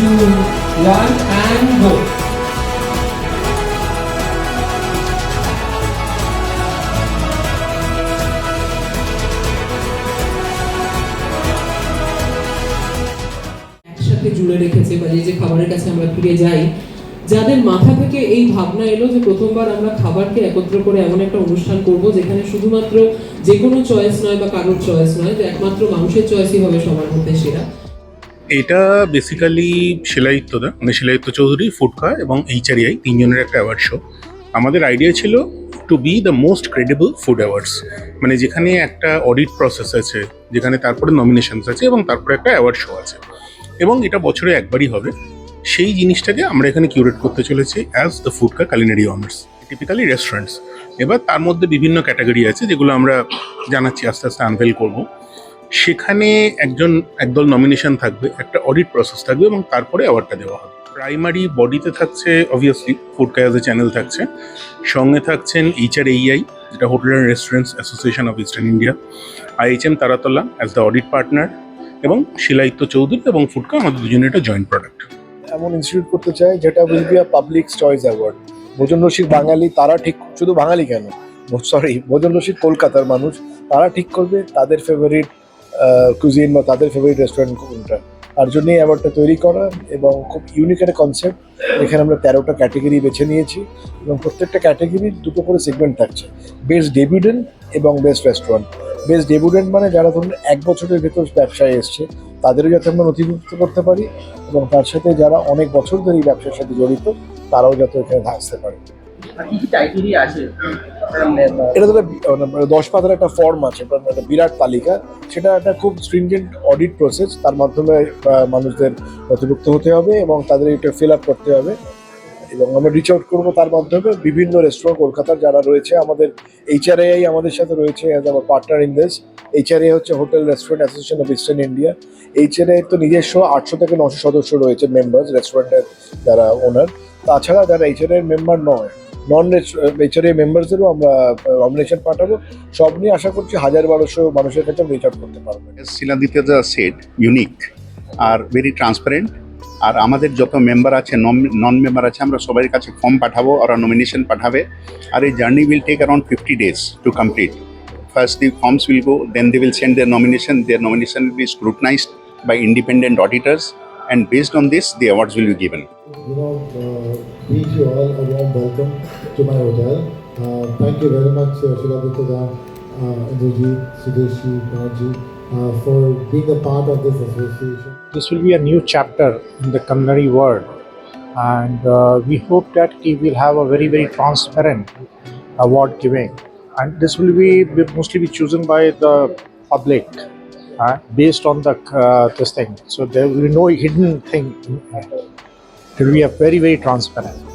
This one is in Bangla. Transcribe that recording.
two, one, and go. একসাথে জুড়ে রেখেছে বা যে যে খাবারের কাছে আমরা ফিরে যাই যাদের মাথা থেকে এই ভাবনা এলো যে প্রথমবার আমরা খাবারকে একত্র করে এমন একটা অনুষ্ঠান করব যেখানে শুধুমাত্র যে কোনো চয়েস নয় বা কারোর চয়েস নয় যে একমাত্র মানুষের চয়েসই হবে সবার মধ্যে সেরা এটা বেসিক্যালি শিলাইত্যদা মানে শিলাইত্য চৌধুরী ফুডকা এবং এইচআরআই তিনজনের একটা অ্যাওয়ার্ড শো আমাদের আইডিয়া ছিল to be the most credible food awards মানে যেখানে একটা অডিট প্রসেস আছে, যেখানে তারপরে নমিনেশনস আছে এবং তারপরে একটা অ্যাওয়ার্ড শো আছে। এবং এটা বছরে একবারই হবে। সেই জিনিসটাকে আমরা এখানে কিউরেট করতে চলেছি as the Foodka culinary honours typically restaurants এবার তার মধ্যে বিভিন্ন ক্যাটাগরি আছে যেগুলো আমরা জানাচ্ছি, আস্তে আস্তে আনভেল করব। সেখানে একজন একদল নমিনেশন থাকবে, একটা অডিট প্রসেস থাকবে এবং তারপরে অ্যাওয়ার্ডটা দেওয়া হবে। প্রাইমারি বডিতে থাকছে অবভিয়াসলি ফুড কায়াজে চ্যানেল থাকছে। সঙ্গে থাকছেন এইচআর এইআই যেটা hotel and restaurants association of eastern India IHM Taratala as the audit partner এবং শিলাইত্য চৌধুরী এবং ফুডকা আমাদের দুজনের একটা জয়েন্ট প্রোডাক্ট এমন ইনস্টিটিউট করতে চাই, যেটা will be a public choice award ভোজন রসিক বাঙালি, তারা ঠিক, শুধু বাঙালি কেন? সরি ভোজন রসিক কলকাতার মানুষ, তারা ঠিক করবে, তাদের ফেভারিট কুজিন বা তাদের ফেভারিট রেস্টুরেন্ট কোনটা? তার জন্যই অ্যাওয়ার্ডটা তৈরি করা এবং খুব ইউনিক একটা কনসেপ্ট এখানে আমরা তেরোটা ক্যাটেগরি বেছে নিয়েছি এবং প্রত্যেকটা ক্যাটেগরির দুটো করে সেগমেন্ট থাকছে। বেস্ট ডেবিউডেন্ট এবং বেস্ট রেস্টুরেন্ট বেস্ট ডেবিউডেন্ট মানে যারা ধরুন এক বছরের ভেতর ব্যবসায় এসছে, তাদেরও যাতে আমরা নথিভুক্ত করতে পারি এবং তার সাথে যারা অনেক বছর ধরে এই ব্যবসার সাথে জড়িত, তারাও যাতে এখানে আসতে পারে। এটা তো মানে দশ পাতার একটা ফর্ম আছে মানে একটা বিরাট তালিকা। সেটা একটা খুব স্ট্রিনজেন্ট অডিট প্রসেস তার মাধ্যমে মানুষদের নথিভুক্ত হতে হবে এবং তাদের এটা ফিল আপ করতে হবে। এবং আমরা রিচ আউট করব তার মাধ্যমে। বিভিন্ন রেস্টুরেন্ট কলকাতার যারা রয়েছে, আমাদের এইচআরআই আমাদের সাথে রয়েছে অ্যাজ আমার পার্টনার ইন দিস এইচআরআই হচ্ছে hotel restaurant association of eastern India HRI তো নিজস্ব আটশো থেকে নশো সদস্য রয়েছে মেম্বার্স রেস্টুরেন্টের যারা ওনার তাছাড়া যারা এইচআরআই মেম্বার নয় নন এইচআরআই মেম্বারসদেরও আমরা নমিনেশন পাঠাবো। সব নিয়ে আশা করছি হাজার বারোশো মানুষের কাছে রিচ আউট করতে পারব। Siladitya said, unique আর ভেরি ট্রান্সপারেন্ট আর আমাদের যত মেম্বার আছে নন মেম্বার আছে আমরা সবার কাছে ফর্ম পাঠাবো ওরা নমিনেশন পাঠাবে। আর এই journey will take around fifty days to complete first the forms will go then they will send their nomination their nomination will be scrutinized by independent auditors and based on this the awards will be given you know, uh, bid you all a warm welcome to my hotel. Uh, thank you very much, uh, Shilabhitra, uh, Indrajit, Sudeshi, uh, for being a part of this association. this will be a new chapter in the culinary world and uh, we hope that we will have a very very transparent award giving and this will be be- mostly be chosen by the public uh, based on the uh, this thing so there will be no hidden thing it will be a very very transparent